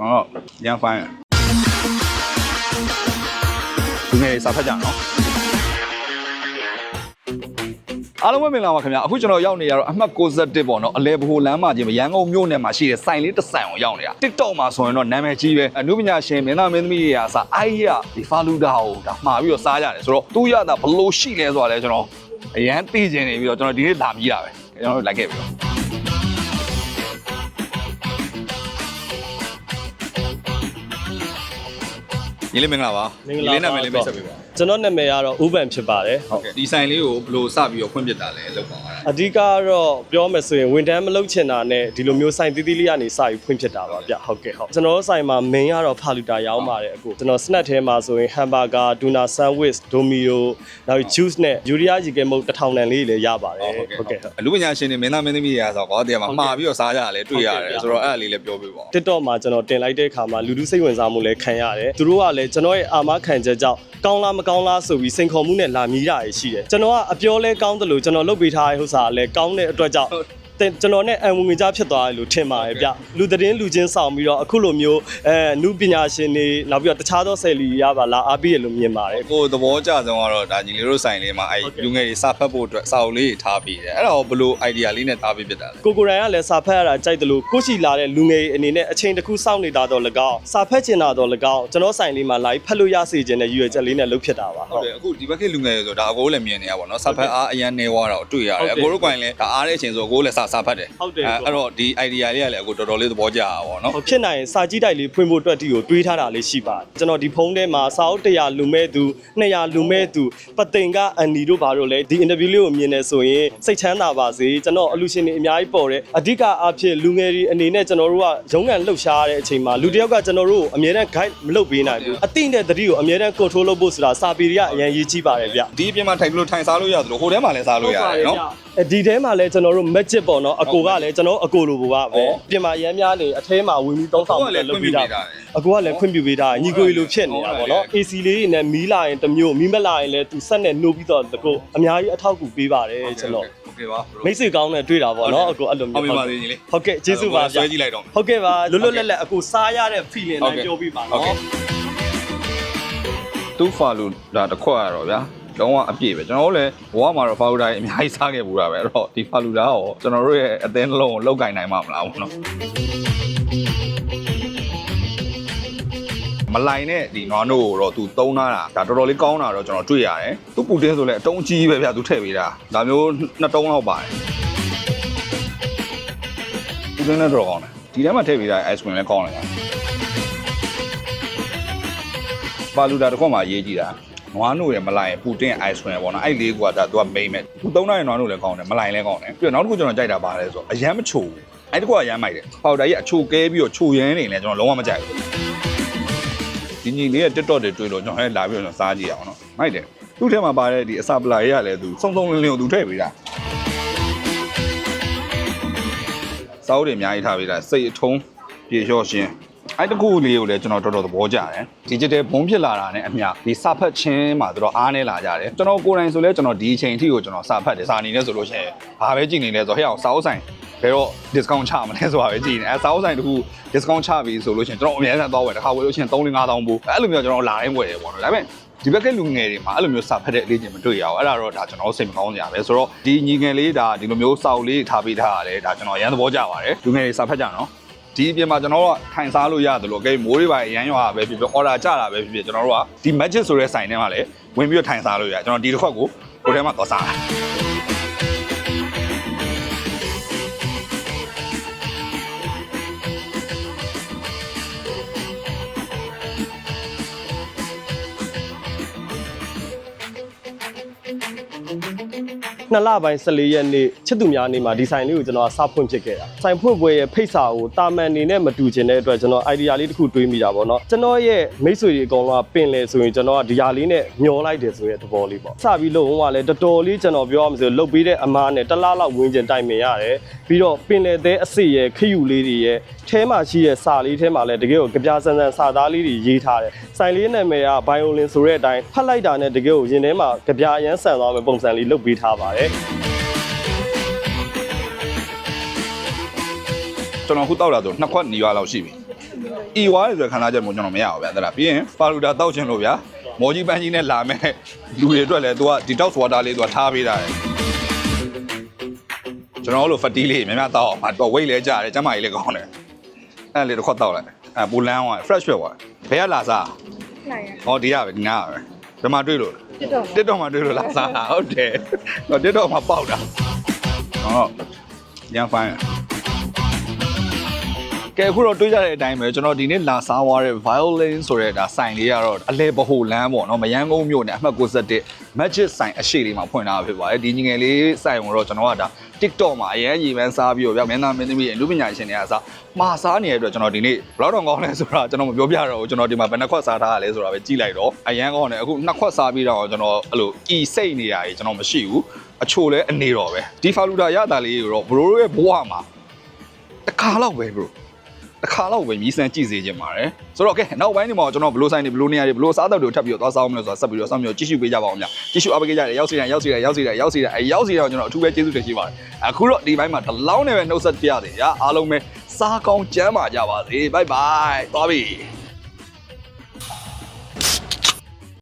တော့ရန်ဖိုင်းလူငယ်တွေစာဖတ်ကြနော်အားလုံးပဲမင်္ဂလာပါခင်ဗျာအခုကျွန်တော်ရောက်နေရတော့အမှတ်61ပေါ့နော်အလဲဘိုလမ်းမကြီးရန်ကုန်မြို့နယ်မှာရှိတဲ့စိုင်လေးတစ်ဆိုင်အောင်ရောက်နေတာ TikTok မှာဆိုရင်တော့နာမည်ကြီးပဲအနုပညာရှင်မင်းသားမင်းသမီးတွေရာစာအိုင်ရဒီဖာလူဒါကိုဒါမှာပြီးတော့စားကြတယ်ဆိုတော့သူရတာဘလို့ရှိလဲဆိုတာလဲကျွန်တော်အရန်သိကျင်နေပြီးတော့ကျွန်တော်ဒီနေ့လာမြည်တာပဲကျွန်တော်တို့လိုက်ခဲ့ပြီတော့ ညီလေးမင်္ဂလာပါမင်္ဂလာပါ ညီလေးနာမည်လေးမိတ်ဆက်ပေးပါ ကျွန်တော်နာမည်ကတော့ဥပန်ဖြစ်ပါတယ်ဟုတ်ကဲ့ဒီဆိုင်လေးကိုဘယ်လိုစပြီးတော့ဖွင့်ပြတာလဲလောက်ပါအောင်အဓိကကတော့ပြောမယ်ဆိုရင်ဝန်ထမ်းမလုပ်ချင်တာနဲ့ဒီလိုမျိုးဆိုင်တီးတီးလေးကနေစပြီးဖွင့်ဖြစ်တာပါဗျဟုတ်ကဲ့ဟုတ်ကျွန်တော်တို့ဆိုင်မှာ main ကတော့ဖာလူတာရောင်းပါတယ်အခုကျွန်တော် snack ထဲမှာဆိုရင် hamburger tuna sandwich domino နောက်ပြီး juice နဲ့ယူရီးယားရီကဲမုတ်တစ်ထောင်တန်လေးလည်းရပါတယ်ဟုတ်ကဲ့ဟုတ်အလူပညာရှင်တွေမင်းသားမင်းသမီးတွေရာဆိုတော့တရားမှာမှာပြီးတော့စားကြရတယ်တွေ့ရတယ်ဆိုတော့အဲ့ဒါလေးလည်းပြောပြပါဦး TikTok မှာကျွန်တော်တင်လိုက်တဲ့အခါမှာလူလူစိတ်ဝင်စားမှုလည်းခံရတယ်သူတို့ကလည်းကျွန်တော်ရဲ့အာမခံချက်ကြောင့်ကောင်းလားမကောင်းလားဆိုပြီးစိန်ခေါ်မှုနဲ့လာမြည်တာရရှိတယ်ကျွန်တော်ကအပြောလဲကောင်းတယ်လို့ကျွန်တော်လုပ်ပေးထားတဲ့ဥစ္စာကလည်းကောင်းတဲ့အတွက်ကြောင့်တင် ကျွန်တော်နဲ့အံဝင်ဝင်ကြားဖြစ်သွားတယ်လို့ထင်ပါတယ်ဗျလူသတင်းလူချင်းဆောင်ပြီးတော့အခုလိုမျိုးအဲနုပညာရှင်တွေနောက်ပြီးတော့တခြားသောဆယ်လီရပါလာအားပေးရလို့မြင်ပါတယ်ကိုသဘောကျဆုံးကတော့ဒါညီလေးတို့ဆိုင်လေးမှာအဲ့ဟုတ်ကဲ့လူငယ်တွေစာဖတ်ဖို့အတွက်စာအုပ်လေးတွေထားပြီးတယ်အဲ့ဒါကိုဘယ်လို idea လေးနဲ့ထားပြီးပြတာလဲကိုကိုရိုင်းကလည်းစာဖတ်ရတာကြိုက်တယ်လို့ကိုရှိလာတဲ့လူငယ်အနေနဲ့အချိန်တစ်ခုစောင့်နေတာတော့၎င်းစာဖတ်ချင်တာတော့၎င်းကျွန်တော်ဆိုင်လေးမှာ live ဖတ်လို့ရစေခြင်းနဲ့ရည်ရွယ်ချက်လေးနဲ့လုပ်ဖြစ်တာပါဟုတ်တယ်အခုဒီဘက်ကလူငယ်တွေဆိုဒါအကိုလည်းမြင်နေရပါတော့စာဖတ်အားအရန်နေသွားတာကိုတွေ့ရဟုတ်တယ်တယ်အကိုတို့ကိုင်လည်းဒါအားတဲ့အချိန်ဆိုအကိုလည်းစာစာဖတ်တယ်ဟုတ်တယ်အဲ့တော့ဒီ idea လေးကလည်းအကိုတော်တော်လေးသဘောကျတာပေါ့နော်ဟုတ်ဖြစ်နိုင်ရင်စာကြည့်တိုက်လေးဖွင့်ဖို့အတွက်ဒီကိုတွေးထားတာလေးရှိပါတယ်ကျွန်တော်ဒီဖုန်းထဲမှာစာအုပ်100လူမဲ့သူ200လူမဲ့သူပသိင်ကအန်ဒီတို့ဘာတို့လဲဒီ interview လေးကိုမြင်နေဆိုရင်စိတ်ချမ်းသာပါစေကျွန်တော်အလူရှင်တွေအများကြီးပေါ်တယ်အဓိကအားဖြင့်လူငယ်တွေအနေနဲ့ကျွန်တော်တို့ကရုံးကန်လှုပ်ရှားရတဲ့အချိန်မှာလူတစ်ယောက်ကကျွန်တော်တို့ကိုအမြဲတမ်း guide မလုပ်ပေးနိုင်ဘူးအသိနဲ့တတိကိုအမြဲတမ်း control လုပ်ဖို့ဆိုတာစာပေတွေကအရင်ရေးကြည့်ပါတယ်ဗျဒီအပြင်မှာထိုင်ပြီးလို့ထိုင်စားလို့ရတယ်လို့ဟိုထဲမှာလည်းစားလို့ရတယ်နော်အဲဒီထဲမှာလဲကျွန်တော်တို့ magic ပေါ့ပေါ့နော်အကိုကလည်းကျွန်တော်အကိုလိုဘောကပဲပြင်မာရမ်းများလေအထဲမှာဝင်ပြီးတုံးဆောင်ပြီးလုပ်ပြီးတာအကိုကလည်းခွင့်ပြုပေးတာညီကိုလိုဖြစ်နေတာပေါ့နော် AC လေးတွေနဲ့မီးလာရင်တမျိုးမီးမလာရင်လည်းသူဆက်နဲ့နှုတ်ပြီးတော့တကုတ်အများကြီးအထောက်အကူပေးပါတယ်ကျွန်တော်မိတ်ဆွေကောင်းနဲ့တွေ့တာပေါ့နော်အကိုအဲ့လိုမျိုးဟုတ်ပါသေးကြီးလေဟုတ်ကဲ့ကျေးဇူးပါဆွဲကြည့်လိုက်တော့ဟုတ်ကဲ့ပါလွတ်လွတ်လပ်လပ်အကိုစားရတဲ့ feeling တိုင်းပြောပြပါနော်တူဖာလူလာတစ်ခွက်ရတော့ဗျာ လုံးဝအပြည့်ပဲကျွန်တော်တို့လည်းဘဝမှာတော့ဖာလူဒါကြီးအများကြီးစားခဲ့ဘူးတာပဲအဲ့တော့ဒီဖာလူဒါကိုကျွန်တော်တို့ရဲ့အသင်းလုံးကိုလောက်ကင်နိုင်မှာမလားဘောနော်မလိုင်နဲ့ဒီနွားနို့ကိုတော့သူသုံးထားတာဒါတော်တော်လေးကောင်းတာတော့ကျွန်တော်တွေ့ရတယ်သူပူတင်းဆိုလဲအတုံးကြီးပဲဗျသူထည့်ပေးတာဒါမျိုးနှစ်တုံးလောက်ပါတယ်ပူတင်းလည်းတော်ကောင်းတယ်ဒီထဲမှာထည့်ပေးတာ ice cream လည်းကောင်းတယ်ပါလူဒါတစ်ခွက်မှာရေးကြည့်တာ နွားနို့ရမလိုက်ရင်ပူတင် ice cream ပေါ့နော်အဲ့လေးကဒါသူက main မဲ့သူသုံးနိုင်နွားနို့လည်းကောင်းတယ်မလိုက်လည်းကောင်းတယ်ပြီးတော့နောက်တစ်ခုကျွန်တော်ကြိုက်တာပါလဲဆိုတော့အရန်မချိုဘူးအဲ့တစ်ခုကအရန်မိုက်တယ်ပေါက်တာကြီးအချိုကဲပြီးတော့ချိုရမ်းနေလဲကျွန်တော်လုံးဝမကြိုက်ဘူးဒီညီလေးရဲ့ TikTok တွေတွေ့လို့ကျွန်တော်လည်းလာပြီးတော့စားကြည့်ရအောင်နော်မိုက်တယ်သူ့ထဲမှာပါတဲ့ဒီအစာပလာရေးကလည်းသူစုံစုံလင်းလင်းကိုသူထည့်ပေးတာစောက်တွေအများကြီးထားပေးတာစိတ်အထုံးပြေလျှော့ရှင်း အဲ့တကူလေးကိုလည်းကျွန်တော်တော်တော်သဘောကျတယ်။ digital ဘုံဖြစ်လာတာနဲ့အမျှဒီစာဖတ်ခြင်းမှာတော်တော်အားနေလာကြတယ်။ကျွန်တော်ကိုယ်တိုင်ဆိုလဲကျွန်တော်ဒီအချိန်အထိကိုကျွန်တော်စာဖတ်တယ်။စာအနေနဲ့ဆိုလို့ရှိရင်ဘာပဲကြည့်နေလဲဆိုတော့ဟဲ့အောင်စာအုပ်ဆိုင်ဘယ်တော့ discount ချမလဲဆိုတာပဲကြည့်နေ။အဲစာအုပ်ဆိုင်တခု discount ချပြီဆိုလို့ရှိရင်ကျွန်တော်အများကြီးသွားဝယ်တစ်ခါဝယ်လို့ရှိရင်3 5တောင်းပို့အဲ့လိုမျိုးကျွန်တော်လာတိုင်းဝယ်တယ်ပေါ့နော်။ဒါပေမဲ့ဒီဘက်ကလူငယ်တွေမှာအဲ့လိုမျိုးစာဖတ်တဲ့အလေးချင်းမတွေ့ရအောင်အဲ့ဒါတော့ဒါကျွန်တော်စိတ်မကောင်းကြပဲဆိုတော့ဒီညီငယ်လေးဒါဒီလိုမျိုးစာအုပ်လေးထားပေးထားရတယ်ဒါကျွန်တော်အရန်သဘောကျပါတယ်လူငယ်တွေစာဖတ်ကြနော် ဒီအပြင်မှာကျွန်တော်တို့ကထိုင်စားလို့ရတယ်လို့ okay မိုးတွေပါရမ်းရွာပဲဖြစ်ဖြစ် order ကြတာပဲဖြစ်ဖြစ်ကျွန်တော်တို့ကဒီ magic ဆိုတဲ့ဆိုင်ထဲမှာလည်းဝင်ပြီးတော့ထိုင်စားလို့ရတယ်ကျွန်တော်ဒီတစ်ခွက်ကိုကိုယ်ထဲမှာသွားစားတာ နှစ်လပိုင်း14ရက်နေ့ချစ်သူများနေ့မှာဒီဆိုင်လေးကိုကျွန်တော်ကစဖွင့်ဖြစ်ခဲ့တာဆိုင်ဖွင့်ပွဲရဲ့ဖိတ်စာကိုတာမန်နေနဲ့မတူချင်တဲ့အတွက်ကျွန်တော် idea လေးတစ်ခုတွေးမိတာပေါ့နော်ကျွန်တော်ရဲ့မိတ်ဆွေတွေအကုန်လုံးကပင်လေဆိုရင်ကျွန်တော်ကဒီဟာလေးနဲ့မျောလိုက်တယ်ဆိုတဲ့သဘောလေးပေါ့စပြီးလို့ဟိုကလည်းတော်တော်လေးကျွန်တော်ပြောရမလို့လုတ်ပြီးတဲ့အမားနဲ့တစ်လားလောက်ဝင်ကျင်တိုင်ပင်ရတယ်ပြီးတော့ပင်လေတဲ့အစ်စ်ရဲ့ခယူလေးတွေရဲ့ထဲမှာရှိတဲ့စာလေးထဲမှာလည်းတကယ်ကိုကြပြဆန်းဆန်းစာသားလေးတွေရေးထားတယ်ဆိုင်လေးနာမည်က violin ဆိုတဲ့အတိုင်းဖတ်လိုက်တာနဲ့တကယ်ကိုရင်ထဲမှာကြပြအရန်ဆန်သွားမယ့်ပုံစံလေးလုပ်ပေးထားပါတယ်ပါတယ်ကျွန်တော်ခုတောက်တာဆိုနှစ်ခွက်နီးပါးလောက်ရှိပြီ။ဤဝါရယ်ဆိုတဲ့ခံစားချက်မျိုးကျွန်တော်မရအောင်ဗျာ။ဒါလားပြီးရင်ပါလူတာတောက်ချင်လို့ဗျာ။မော်ကြီးပန်းကြီးနဲ့လာမဲ့လူတွေအတွက်လည်းသူကဒီတောက်စွာတာလေးသူကထားပေးတာလေ။ကျွန်တော်တို့လိုဖတ်တီးလေးများများတောက်အောင်ပါတော့ဝိတ်လဲကြရတယ်ကျမကြီးလည်းကောင်းတယ်။အဲ့လေတစ်ခွက်တောက်လိုက်။အဲပူလန်းသွား fresh ပဲကွာ။ဘယ်ကလာစား။နိုင်ရ။ဟောဒီရပဲဒီနားပဲ။ဒီမှာတွေ့လို့ ပြတော့တစ်တော့မှတွေ့လို့လာစားတာဟုတ်တယ်ဟောတစ်တော့မှပေါက်တာဟောရန်ဖိုင်းကဲအခုတော့တွေးကြတဲ့အတိုင်းပဲကျွန်တော်ဒီနေ့လာစားသွားတဲ့ violin ဆိုတဲ့ဒါဆိုင်လေးကတော့အလဲဘဟုလမ်းပေါ့နော်မယန်းကုန်းမြို့နယ်အမှတ်61 magic ဆိုင်အရှိလေးမှာဖွင့်ထားတာဖြစ်ပါတယ်ဒီညီငယ်လေးဆိုင်ကိုတော့ကျွန်တော်ကဒါ TikTok မှာအရင်ရေပန်းစားပြီးတော့ဗျမင်းသားမင်းသမီးရဲ့လူပညာရှင်တွေကစားမှာစားနေတဲ့အတွက်ကျွန်တော်ဒီနေ့ဘယ်တော့ကောင်းလဲဆိုတာကျွန်တော်မပြောပြတော့ဘူးကျွန်တော်ဒီမှာဘယ်နှခွက်စားထားရလဲဆိုတာပဲကြည့်လိုက်တော့အရန်ကောင်းတယ်အခုနှစ်ခွက်စားပြီးတော့ကျွန်တော်အဲ့လိုဤစိတ်နေရကြီးကျွန်တော်မရှိဘူးအချိုလဲအနေတော့ပဲဒီဖာလူတာရတာလေးကိုတော့ဘရိုရဲ့ဘဝမှာတစ်ခါတော့ပဲဘရို တစ်ခါတော့ပဲမြည်ဆန်းကြည့်စေခြင်းပါတယ်ဆိုတော့ကဲနောက်ပိုင်းဒီမှာကျွန်တော်ဘလို့ဆိုင်နေဘလို့နေရာတွေဘလို့စားတော့တွေထပ်ပြီးတော့သွားစားအောင်မလို့ဆိုတာဆက်ပြီးတော့ဆက်ပြီးတော့ကြည့်ရှုပေးကြပါအောင်များကြည့်ရှုအားပေးကြတယ်ရောက်စီတယ်ရောက်စီတယ်ရောက်စီတယ်ရောက်စီတယ်အဲရောက်စီတယ်ကျွန်တော်အထူးပဲကျေးဇူးတင်ရှိပါတယ်အခုတော့ဒီဘိုင်းမှာဒီလောက်နဲ့ပဲနှုတ်ဆက်ပြရသေးရအားလုံးပဲစားကောင်းကျမ်းပါကြပါစေဘိုင်ဘိုင်သွားပြီ